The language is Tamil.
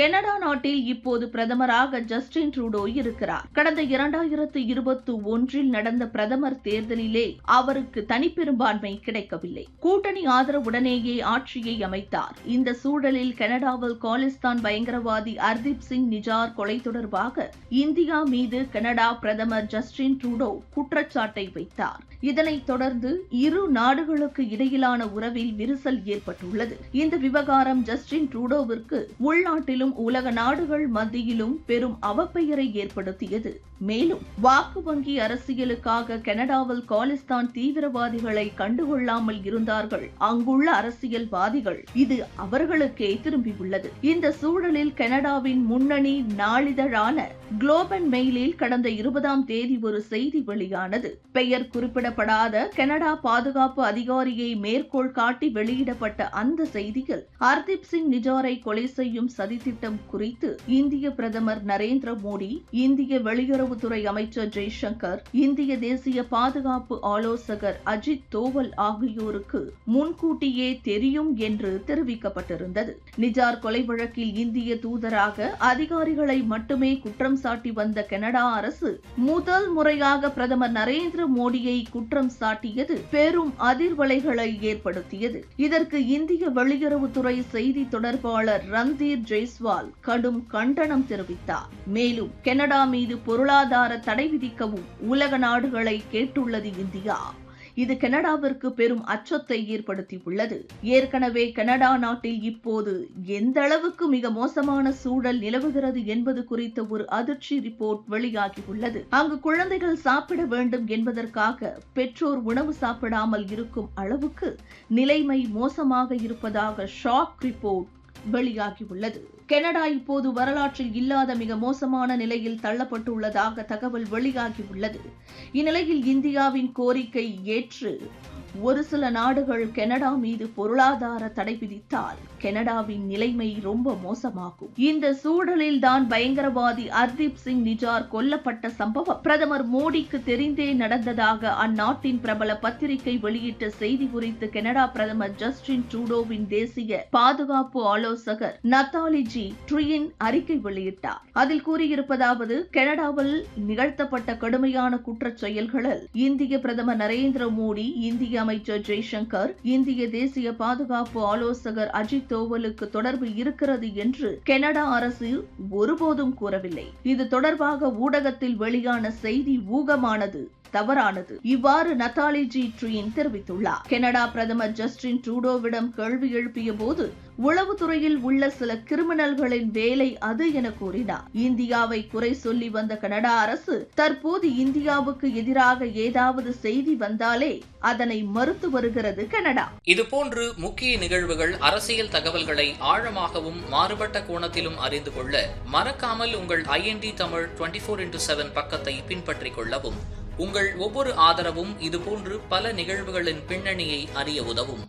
கனடா நாட்டில் இப்போது பிரதமராக ஜஸ்டின் ட்ரூடோ இருக்கிறார். கடந்த இரண்டாயிரத்து இருபத்தி ஒன்றில் நடந்த பிரதமர் தேர்தலிலே அவருக்கு தனிப்பெரும்பான்மை கிடைக்கவில்லை. கூட்டணி ஆதரவுடனேயே ஆட்சியை அமைத்தார். இந்த சூழலில் கனடாவில் காலிஸ்தான் பயங்கரவாதி ஹர்தீப் சிங் நிஜார் கொலை தொடர்பாக இந்தியா மீது கனடா பிரதமர் ஜஸ்டின் ட்ரூடோ குற்றச்சாட்டை வைத்தார். இதனைத் தொடர்ந்து இரு நாடுகளுக்கு இடையிலான உறவில் விரிசல் ஏற்பட்டுள்ளது. இந்த விவகாரம் ஜஸ்டின் ட்ரூடோவிற்கு உள்நாட்டிலும் மற்றும் உலக நாடுகள் மத்தியிலும் பெரும் அவப்பெயரை ஏற்படுத்தியது. மேலும் வாக்கு வங்கி அரசியலுக்காக கனடாவில் காலிஸ்தான் தீவிரவாதிகளை கண்டுகொள்ளாமல் இருந்தார்கள். அங்குள்ள அரசியல்வாதிகள் இது அவர்களுக்கே திரும்பியுள்ளது இந்த சூழலில் கனடாவின் முன்னணி நாளிதழான குளோபன் மெயிலில் கடந்த இருபதாம் தேதி ஒரு செய்தி வெளியானது. பெயர் குறிப்பிடப்படாத கனடா பாதுகாப்பு அதிகாரியை மேற்கோள் காட்டி வெளியிடப்பட்ட அந்த செய்தியில் ஹர்தீப் சிங் நிஜாரை கொலை செய்யும் சதித்திட்டம் குறித்து இந்திய பிரதமர் நரேந்திர மோடி இந்திய வெளியுறவுத்துறை அமைச்சர் ஜெய்சங்கர் இந்திய தேசிய பாதுகாப்பு ஆலோசகர் அஜித் தோவல் ஆகியோருக்கு முன்கூட்டியே தெரியும் என்று தெரிவிக்கப்பட்டிருந்தது. நிஜார் கொலை வழக்கில் இந்திய தூதராக அதிகாரிகளை மட்டுமே குற்றம் சாட்டி வந்த கனடா அரசு முதல் முறையாக பிரதமர் நரேந்திர மோடியை குற்றம் சாட்டியது பெரும் அதிர்வலைகளை ஏற்படுத்தியது. இதற்கு இந்திய வெளியுறவுத்துறை செய்தி தொடர்பாளர் ரந்தீர் ஜெய்ஸ் ஜெய்ஸ்வால் கடும் கண்டனம் தெரிவித்தார். மேலும் கனடா மீது பொருளாதார தடை விதிக்கவும் உலக நாடுகளை கேட்டுள்ளது இந்தியா. இது கனடாவிற்கு பெரும் அச்சத்தை ஏற்படுத்தியுள்ளது. ஏற்கனவே கனடா நாட்டில் இப்போது எந்த அளவுக்கு மிக மோசமான சூழல் நிலவுகிறது என்பது குறித்த ஒரு அதிர்ச்சி ரிப்போர்ட் வெளியாகியுள்ளது. அங்கு குழந்தைகள் சாப்பிட வேண்டும் என்பதற்காக பெற்றோர் உணவு சாப்பிடாமல் இருக்கும் அளவுக்கு நிலைமை மோசமாக இருப்பதாக ஷாக் ரிப்போர்ட் வெளியாகியுள்ளது. கனடா இப்போது வரலாற்றில் இல்லாத மிக மோசமான நிலையில் தள்ளப்பட்டுள்ளதாக தகவல் வெளியாகியுள்ளது. இந்நிலையில் இந்தியாவின் கோரிக்கை ஏற்று ஒரு சில நாடுகள் கனடா மீது பொருளாதார தடை விதித்தால் கனடாவின் நிலைமை ரொம்ப மோசமாகும். இந்த சூழலில் தான் பயங்கரவாதி ஹர்தீப் சிங் நிஜார் கொல்லப்பட்ட சம்பவம். பிரதமர் மோடிக்கு தெரிந்தே நடந்ததாக அந்நாட்டின் பிரபல பத்திரிகை வெளியிட்ட செய்தி குறித்து கனடா பிரதமர் ஜஸ்டின் ட்ரூடோவின் தேசிய பாதுகாப்பு ஆலோசகர் நத்தாலி ஜி பற்றி ட்ரீயின் அறிக்கை வெளியிட்டார். அதில் கூறியிருப்பதாவது கனடாவில் நிகழ்த்தப்பட்ட கடுமையான குற்றச் செயல்களில் இந்திய பிரதமர் நரேந்திர மோடி இந்திய அமைச்சர் ஜெய்சங்கர் இந்திய தேசிய பாதுகாப்பு ஆலோசகர் அஜித் தோவலுக்கு தொடர்பு இருக்கிறது என்று கனடா அரசு ஒருபோதும் கூறவில்லை. இது தொடர்பாக ஊடகத்தில் வெளியான செய்தி ஊகமானது தவறானது. இவ்வாறு நத்தாலி ஜி ட்ரீன் தெரிவித்துள்ளார். கனடா பிரதமர் ஜஸ்டின் ட்ரூடோவிடம் கேள்வி எழுப்பிய போது உளவுத்துறையில் உள்ள சில கிரிமினல் கிரிமினல்களின் வேலை அது என கூறினார். இந்தியாவை குறை சொல்லி வந்த கனடா அரசு தற்போது இந்தியாவுக்கு எதிராக ஏதாவது செய்தி வந்தாலே அதனை மறுத்து வருகிறது கனடா. இதுபோன்று முக்கிய நிகழ்வுகள் அரசியல் தகவல்களை ஆழமாகவும் மாறுபட்ட கோணத்திலும் அறிந்து கொள்ள மறக்காமல் உங்கள் IND Tamil twenty four into seven பக்கத்தை பின்பற்றிக் கொள்ளவும் உங்கள் ஒவ்வொரு ஆதரவும் இதுபோன்று பல நிகழ்வுகளின் பின்னணியை அறிய உதவும்.